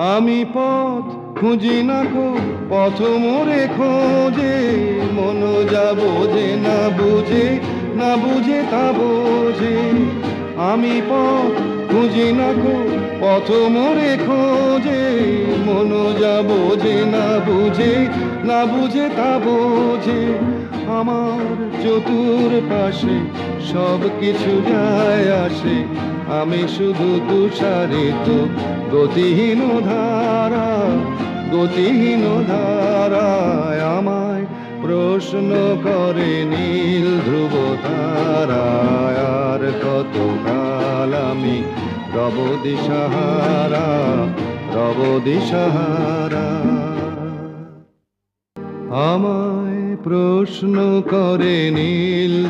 আমি পথ খুঁজি না কো পথ মোরে খোঁজে, মন যা যে না বুঝে না বুঝে তা বোঝে। আমি পথ খুঁজি না কো পথ মোরে খোঁজে বোঝে, না বুঝে না বুঝে তা বোঝে। আমার চতুর পাশে সব কিছু যায় আসে। আমি শুধু তুষারিত, গতিহীন ধারা, গতিহীন ধারায় আমায় প্রশ্ন করে নীল ধ্রুব তারায় আর কত কাল আমি রব দিশাহারা? রব দিশাহারা। আমায় প্রশ্ন করে নীল